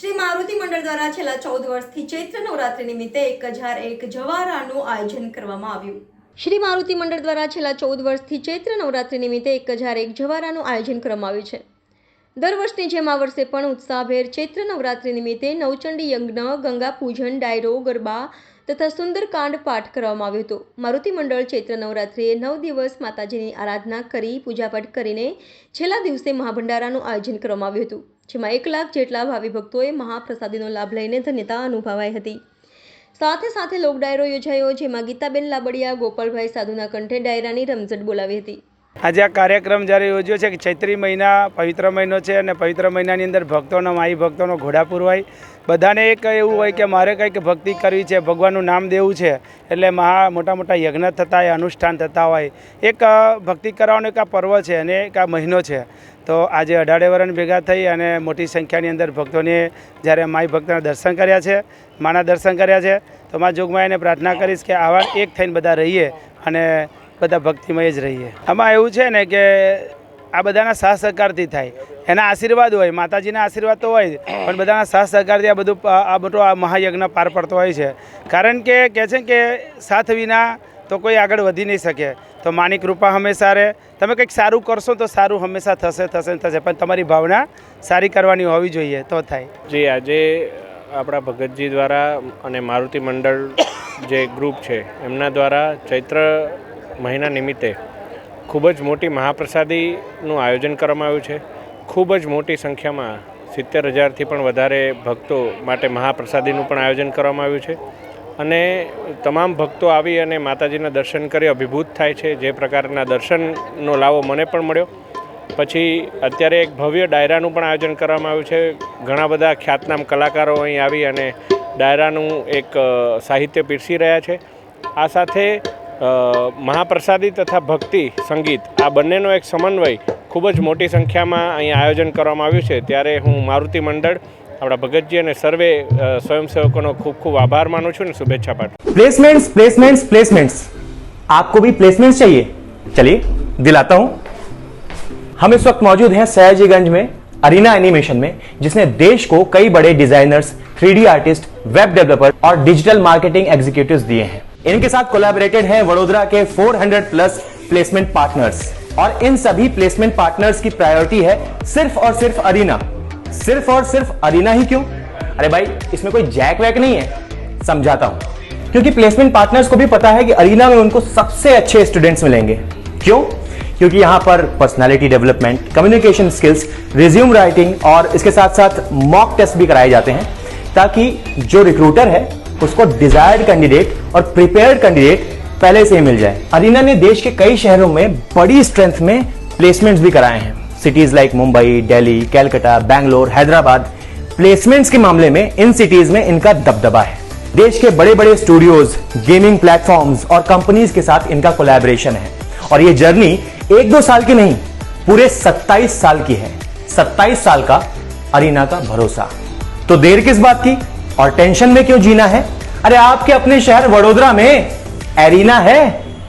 શ્રી મારુતિ મંડળ દ્વારા છેલ્લા ચૌદ વર્ષથી ચૈત્ર નવરાત્રિ નિમિત્તે એક હજાર એક જવારાનું આયોજન શ્રી મારુતિ મંડળ દ્વારા છેલ્લા ચૌદ વર્ષથી ચૈત્ર નવરાત્રિ નિમિત્તે એક હજાર એક જવારાનું આયોજન કરવામાં આવ્યું છે. દર વર્ષની જેમ આ વર્ષે પણ ઉત્સાહભેર ચૈત્ર નવરાત્રિ નિમિત્તે નવચંડી યજ્ઞ, ગંગા પૂજન, ડાયરો, ગરબા તથા સુંદરકાંડ પાઠ કરવામાં આવ્યો હતો. મારુતિ મંડળ ચૈત્ર નવરાત્રિએ નવ દિવસ માતાજીની આરાધના કરી, પૂજાપાઠ કરીને છેલ્લા દિવસે મહાભંડારાનું આયોજન કરવામાં આવ્યું હતું, જેમાં એક લાખ જેટલા ભાવિ ભક્તોએ મહાપ્રસાદીનો લાભ લઈને ધન્યતા અનુભવાઈ હતી. સાથે સાથે લોક ડાયરો યોજાયો, જેમાં ગીતાબેન લાબડિયા, ગોપાલભાઈ સાધુના કંઠે ડાયરાની રમઝટ બોલાવી હતી. આજે આ કાર્યક્રમ જ્યારે યોજ્યો છે કે ચૈત્રી મહિના પવિત્ર મહિનો છે અને પવિત્ર મહિનાની અંદર ભક્તોનો, માઈ ભક્તોનો ઘોડાપુર હોય બધાને એક એવું હોય કે મારે કંઈક ભક્તિ કરવી છે, ભગવાનનું નામ દેવું છે, એટલે મહા મોટા મોટા યજ્ઞ થતા હોય, અનુષ્ઠાન થતા હોય. એક ભક્તિ કરવાનો એક આ પર્વ છે અને એક આ મહિનો છે. તો આજે અઢારે વરણ ભેગા થઈ અને મોટી સંખ્યાની અંદર ભક્તોને જ્યારે માઈ ભક્તના દર્શન કર્યા છે, માના દર્શન કર્યા છે, તો મા જોગમાઈને પ્રાર્થના કરીશ કે આવા એક થઈને બધા રહીએ અને બધા ભક્તિમય જ રહીએ. આમાં એવું છે ને કે આ બધાના સહ સહકારથી થાય. એના આશીર્વાદ હોય, માતાજીના આશીર્વાદ તો હોય પણ બધાના સહ સહકારથી આ બધું આ બધો આ મહાયજ્ઞ પાર પડતો હોય છે. કારણ કે કહે છે કે સાથ વિના તો કોઈ આગળ વધી નહીં શકે. તો માની કૃપા હંમેશા રહે. તમે કંઈક સારું કરશો તો સારું હંમેશા થશે થશે થશે, પણ તમારી ભાવના સારી કરવાની હોવી જોઈએ તો થાય. જે, આજે આપણા ભગતજી દ્વારા અને મારુતિ મંડળ જે ગ્રુપ છે, એમના દ્વારા ચૈત્ર મહિના નિમિત્તે ખૂબ જ મોટી મહાપ્રસાદીનું આયોજન કરવામાં આવ્યું છે. ખૂબ જ મોટી સંખ્યામાં સિત્તેર હજારથી પણ વધારે ભક્તો માટે મહાપ્રસાદીનું પણ આયોજન કરવામાં આવ્યું છે. અને તમામ ભક્તો આવી અને માતાજીના દર્શન કરી અભિભૂત થાય છે. જે પ્રકારના દર્શનનો લાવો મને પણ મળ્યો. પછી અત્યારે એક ભવ્ય ડાયરાનું પણ આયોજન કરવામાં આવ્યું છે. ઘણા બધા ખ્યાતનામ કલાકારો અહીં આવી અને ડાયરાનું એક સાહિત્ય પીરસી રહ્યા છે. આ સાથે મહાપ્રસાદી તથા ભક્તિ સંગીત આ બંનેનો એક સમન્વય ખૂબ જ મોટી સંખ્યામાં અહીં આયોજન કરવામાં આવ્યું છે ત્યારે હું મારુતિ મંડળ આપણા ભગતજી અને સર્વે અ, સ્વયંસેવકોનો ખૂબ ખૂબ આભાર માનું છું અને શુભેચ્છા પાઠવું प्लेसमेंट्स प्लेसमेंट्स प्लेसमेंट्स आपको भी प्लेसमेंट्स चाहिए चलिए दिलाता हूं हम इस वक्त मौजूद हैं सयाजीगंज में अरीना एनिमेशन में जिसने देश को कई बड़े designers three artist web developer और डिजिटल मार्केटिंग एग्जीक्यूटिव्स दिए हैं इनके साथ कोलैबोरेटेड है वडोदरा के 400 प्लस प्लेसमेंट पार्टनर्स और इन सभी प्लेसमेंट पार्टनर्स की प्रायोरिटी है सिर्फ़ और सिर्फ़ अरीना। सिर्फ़ और सिर्फ़ अरीना ही क्यों? अरे भाई, इसमें कोई जैक वैक नहीं है। समझाता हूँ। क्योंकि प्लेसमेंट पार्टनर्स को भी पता है कि अरीना में उनको सबसे अच्छे स्टूडेंट्स मिलेंगे। क्यों? क्योंकि यहाँ पर personality development communication skills resume writing और इसके साथ साथ मॉक टेस्ट भी कराए जाते हैं। ताकि जो रिक्रूटर है उसको डिजायर्ड कैंडिडेट और प्रिपेयर्ड कैंडिडेट पहले से ही मिल जाए। अरीना ने देश के कई शहरों में बड़ी स्ट्रेंथ में प्लेसमेंट्स भी कराए हैं। Cities like Mumbai Delhi Calcutta Bangalore Hyderabad placements के मामले में इन सिटीज़ में इनका दबदबा है। देश के बड़े बड़े स्टूडियोज गेमिंग प्लेटफॉर्म्स और कंपनीज़ के साथ इनका कोलैबोरेशन है। और ये जर्नी एक दो साल की नहीं, पूरे 27 साल की है। 27 साल का अरीना का भरोसा। तो देर किस बात की? और टेंशन में क्यों जीना है अरे आपके अपने शहर वडोदरा में एरीना है